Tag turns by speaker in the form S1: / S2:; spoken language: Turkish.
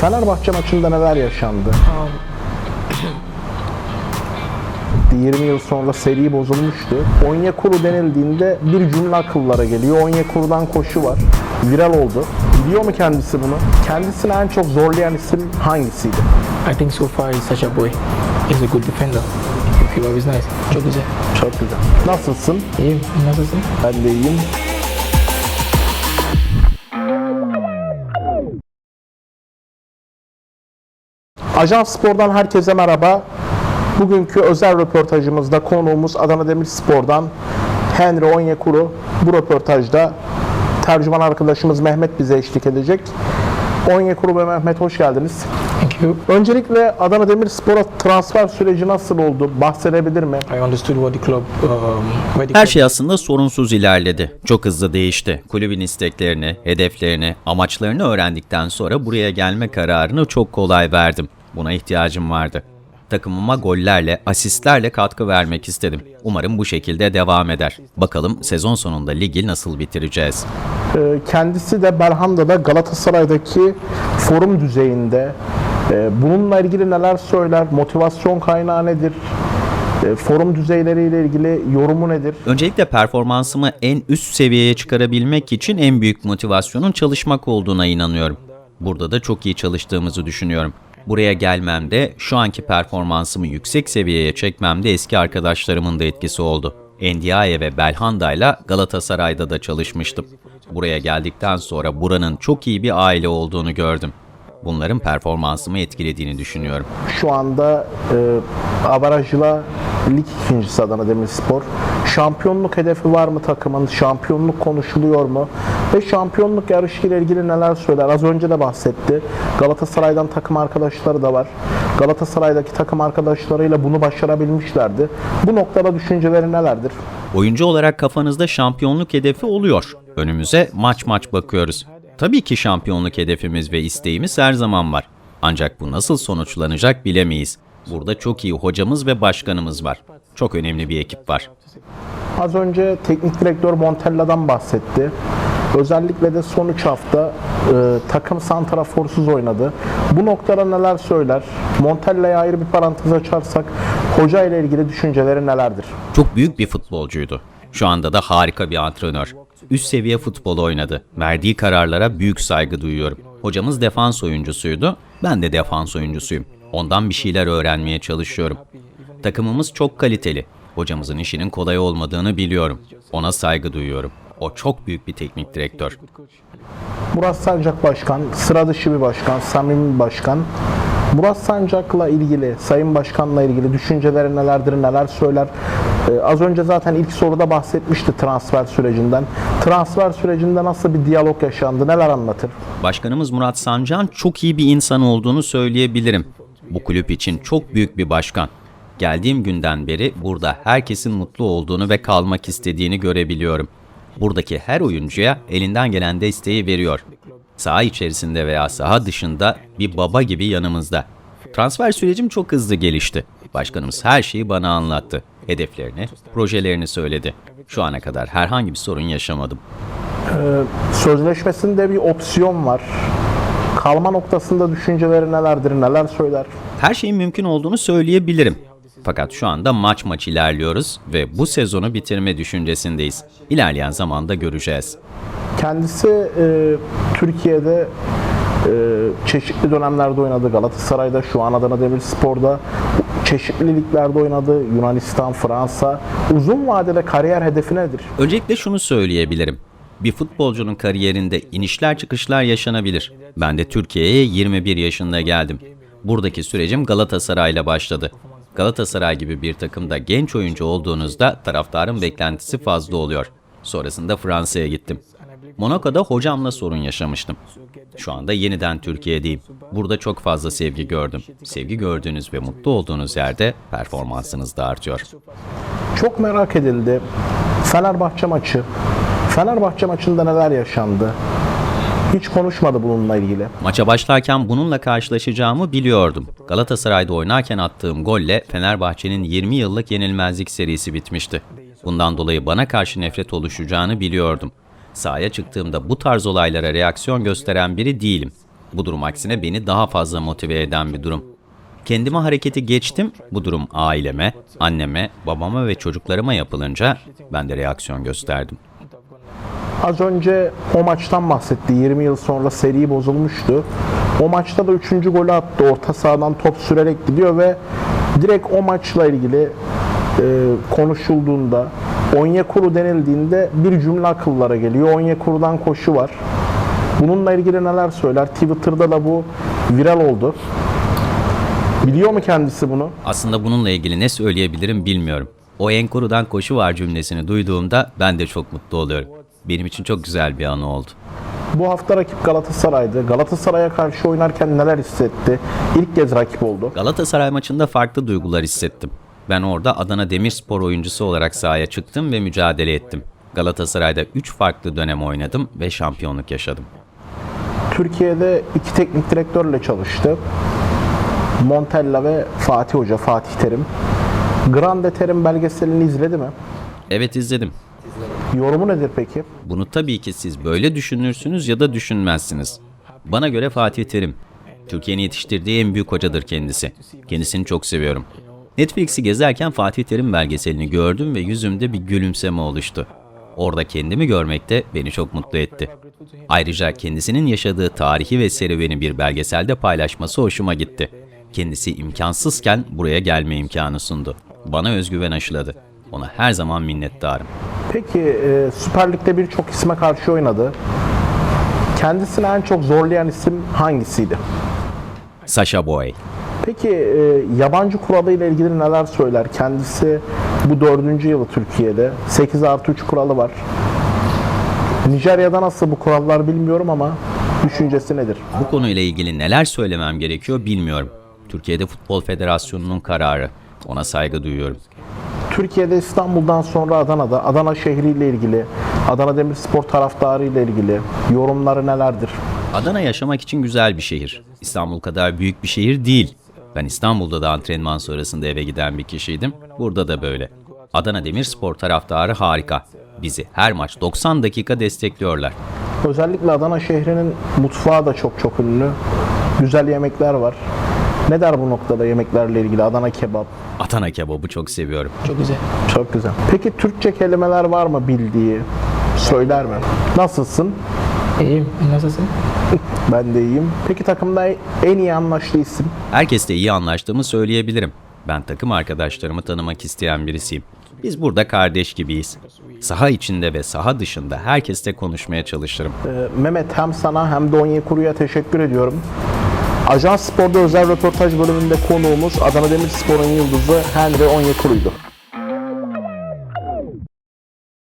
S1: Fenerbahçe maçında neler yaşandı? 20 yıl sonra seri bozulmuştu. Onyekuru denildiğinde bir cümle akıllara geliyor. Onyekuru'dan koşu var. Viral oldu. Biliyor mu kendisi bunu? Kendisini en çok zorlayan isim hangisiydi?
S2: I think so far he's such a boy. He's a good defender. He was nice. Çok güzel.
S1: Çok güzel. Nasılsın?
S2: İyiyim. Nasılsın?
S1: Ben de iyiyim. Ajans Spor'dan herkese merhaba. Bugünkü özel röportajımızda konuğumuz Adana Demirspor'dan Henry Onyekuru. Bu röportajda tercüman arkadaşımız Mehmet bize eşlik edecek. Onyekuru ve Mehmet hoş geldiniz.
S2: Thank you.
S1: Öncelikle Adana Demirspor'a transfer süreci nasıl oldu? Bahsedebilir mi?
S2: I understood what the club, um,
S3: Her şey aslında sorunsuz ilerledi. Çok hızlı değişti. Kulübün isteklerini, hedeflerini, amaçlarını öğrendikten sonra buraya gelme kararını çok kolay verdim. Buna ihtiyacım vardı. Takımıma gollerle, asistlerle katkı vermek istedim. Umarım bu şekilde devam eder. Bakalım sezon sonunda ligi nasıl bitireceğiz?
S1: Ee, Kendisi de Belhanda'da Galatasaray'daki forum düzeyinde. Ee, Bununla ilgili neler söyler? Motivasyon kaynağı nedir? Ee, Forum düzeyleriyle ilgili yorumu nedir?
S3: Öncelikle performansımı en üst seviyeye çıkarabilmek için en büyük motivasyonun çalışmak olduğuna inanıyorum. Burada da çok iyi çalıştığımızı düşünüyorum. Buraya gelmemde, şu anki performansımı yüksek seviyeye çekmemde eski arkadaşlarımın da etkisi oldu. Ndiaye ve Belhanda ile Galatasaray'da da çalışmıştım. Buraya geldikten sonra buranın çok iyi bir aile olduğunu gördüm. Bunların performansımı etkilediğini düşünüyorum.
S1: Şu anda e, avarajla lig ikincisi Adana Demirspor. Şampiyonluk hedefi var mı takımın? Şampiyonluk konuşuluyor mu? Ve şampiyonluk yarışıyla ilgili neler söyler? Az önce de bahsetti. Galatasaray'dan takım arkadaşları da var. Galatasaray'daki takım arkadaşlarıyla bunu başarabilmişlerdi. Bu noktada düşünceleri nelerdir?
S3: Oyuncu olarak kafanızda şampiyonluk hedefi oluyor. Önümüze maç maç bakıyoruz. Tabii ki şampiyonluk hedefimiz ve isteğimiz her zaman var. Ancak bu nasıl sonuçlanacak bilemeyiz. Burada çok iyi hocamız ve başkanımız var. Çok önemli bir ekip var.
S1: Az önce teknik direktör Montella'dan bahsetti. Özellikle de son 3 hafta e, takım santraforsuz oynadı. Bu noktada neler söyler? Montella'ya ayrı bir parantez açarsak hoca ile ilgili düşünceleri nelerdir?
S3: Çok büyük bir futbolcuydu. Şu anda da harika bir antrenör. Üst seviye futbol oynadı. Verdiği kararlara büyük saygı duyuyorum. Hocamız defans oyuncusuydu. Ben de defans oyuncusuyum. Ondan bir şeyler öğrenmeye çalışıyorum. Takımımız çok kaliteli. Hocamızın işinin kolay olmadığını biliyorum. Ona saygı duyuyorum. O çok büyük bir teknik direktör.
S1: Murat Sancak Başkan, sıra dışı bir başkan, samimi bir başkan. Murat Sancak'la ilgili, Sayın Başkan'la ilgili düşünceleri nelerdir, neler söyler? Ee, az önce zaten ilk soruda bahsetmişti transfer sürecinden. Transfer sürecinde nasıl bir diyalog yaşandı, neler anlatır?
S3: Başkanımız Murat Sancan çok iyi bir insan olduğunu söyleyebilirim. Bu kulüp için çok büyük bir başkan. Geldiğim günden beri burada herkesin mutlu olduğunu ve kalmak istediğini görebiliyorum. Buradaki her oyuncuya elinden gelen desteği veriyor. Saha içerisinde veya saha dışında bir baba gibi yanımızda. Transfer sürecim çok hızlı gelişti. Başkanımız her şeyi bana anlattı. Hedeflerini, projelerini söyledi. Şu ana kadar herhangi bir sorun yaşamadım.
S1: Sözleşmesinde bir opsiyon var. Kalma noktasında düşünceleri nelerdir, neler söyler?
S3: Her şeyin mümkün olduğunu söyleyebilirim. Fakat şu anda maç maç ilerliyoruz ve bu sezonu bitirme düşüncesindeyiz. İlerleyen zamanda göreceğiz.
S1: Kendisi e, Türkiye'de e, çeşitli dönemlerde oynadı. Galatasaray'da, şu an Adana Demirspor'da çeşitli liglerde oynadı. Yunanistan, Fransa. Uzun vadede kariyer hedefi nedir?
S3: Öncelikle şunu söyleyebilirim. Bir futbolcunun kariyerinde inişler çıkışlar yaşanabilir. Ben de Türkiye'ye 21 yaşında geldim. Buradaki sürecim Galatasaray'la başladı. Galatasaray gibi bir takımda genç oyuncu olduğunuzda taraftarın beklentisi fazla oluyor. Sonrasında Fransa'ya gittim. Monaco'da hocamla sorun yaşamıştım. Şu anda yeniden Türkiye'deyim. Burada çok fazla sevgi gördüm. Sevgi gördüğünüz ve mutlu olduğunuz yerde performansınız da artıyor.
S1: Çok merak edildi. Fenerbahçe maçı. Fenerbahçe maçında neler yaşandı? Hiç konuşmadı bununla ilgili.
S3: Maça başlarken bununla karşılaşacağımı biliyordum. Galatasaray'da oynarken attığım golle Fenerbahçe'nin 20 yıllık yenilmezlik serisi bitmişti. Bundan dolayı bana karşı nefret oluşacağını biliyordum. Sahaya çıktığımda bu tarz olaylara reaksiyon gösteren biri değilim. Bu durum aksine beni daha fazla motive eden bir durum. Kendime hareketi geçtim. Bu durum aileme, anneme, babama ve çocuklarıma yapılınca ben de reaksiyon gösterdim.
S1: Az önce o maçtan bahsetti. 20 yıl sonra seri bozulmuştu. O maçta da 3. golü attı. Orta sahadan top sürerek gidiyor ve direkt o maçla ilgili e, konuşulduğunda Onyekuru denildiğinde bir cümle akıllara geliyor. Onyekuru'dan koşu var. Bununla ilgili neler söyler? Twitter'da da bu viral oldu. Biliyor mu kendisi bunu?
S3: Aslında bununla ilgili ne söyleyebilirim bilmiyorum. O Enkuru'dan koşu var cümlesini duyduğumda ben de çok mutlu oluyorum. Benim için çok güzel bir anı oldu.
S1: Bu hafta rakip Galatasaray'dı. Galatasaray'a karşı oynarken neler hissetti? İlk kez rakip oldu.
S3: Galatasaray maçında farklı duygular hissettim. Ben orada Adana Demirspor oyuncusu olarak sahaya çıktım ve mücadele ettim. Galatasaray'da 3 farklı dönem oynadım ve şampiyonluk yaşadım.
S1: Türkiye'de iki teknik direktörle çalıştı. Montella ve Fatih Hoca, Fatih Terim. Grande Terim belgeselini izledi mi?
S3: Evet izledim.
S1: Yorumu nedir peki?
S3: Bunu tabii ki siz böyle düşünürsünüz ya da düşünmezsiniz. Bana göre Fatih Terim. Türkiye'nin yetiştirdiği en büyük hocadır kendisi. Kendisini çok seviyorum. Netflix'i gezerken Fatih Terim belgeselini gördüm ve yüzümde bir gülümseme oluştu. Orada kendimi görmek de beni çok mutlu etti. Ayrıca kendisinin yaşadığı tarihi ve serüveni bir belgeselde paylaşması hoşuma gitti. Kendisi imkansızken buraya gelme imkanı sundu. Bana özgüven aşıladı. Ona her zaman minnettarım.
S1: Peki e, Süper Lig'de birçok isme karşı oynadı. Kendisini en çok zorlayan isim hangisiydi?
S3: Sasha Boy.
S1: Peki e, yabancı kuralı ile ilgili neler söyler? Kendisi bu dördüncü yılı Türkiye'de. 8 artı 3 kuralı var. Nijerya'da nasıl bu kurallar bilmiyorum ama düşüncesi nedir?
S3: Bu konuyla ilgili neler söylemem gerekiyor bilmiyorum. Türkiye'de Futbol Federasyonu'nun kararı. Ona saygı duyuyorum.
S1: Türkiye'de İstanbul'dan sonra Adana'da Adana şehriyle ilgili, Adana Demirspor taraftarı ile ilgili yorumları nelerdir?
S3: Adana yaşamak için güzel bir şehir. İstanbul kadar büyük bir şehir değil. Ben İstanbul'da da antrenman sonrasında eve giden bir kişiydim. Burada da böyle. Adana Demirspor taraftarı harika. Bizi her maç 90 dakika destekliyorlar.
S1: Özellikle Adana şehrinin mutfağı da çok çok ünlü. Güzel yemekler var. Ne der bu noktada yemeklerle ilgili? Adana kebap.
S3: Adana kebabı çok seviyorum.
S2: Çok güzel.
S1: Çok güzel. Peki Türkçe kelimeler var mı bildiği? Söyler mi? Nasılsın?
S2: İyiyim. Nasılsın?
S1: Ben de iyiyim. Peki takımda en iyi anlaştığı isim?
S3: Herkesle iyi anlaştığımı söyleyebilirim. Ben takım arkadaşlarımı tanımak isteyen birisiyim. Biz burada kardeş gibiyiz. Saha içinde ve saha dışında herkesle konuşmaya çalışırım.
S1: Ee, Mehmet hem sana hem de Onyekuru'ya teşekkür ediyorum. Ajans Spor'da özel röportaj bölümünde konuğumuz Adana Demirspor'un yıldızı Henry Onyekuru'ydu.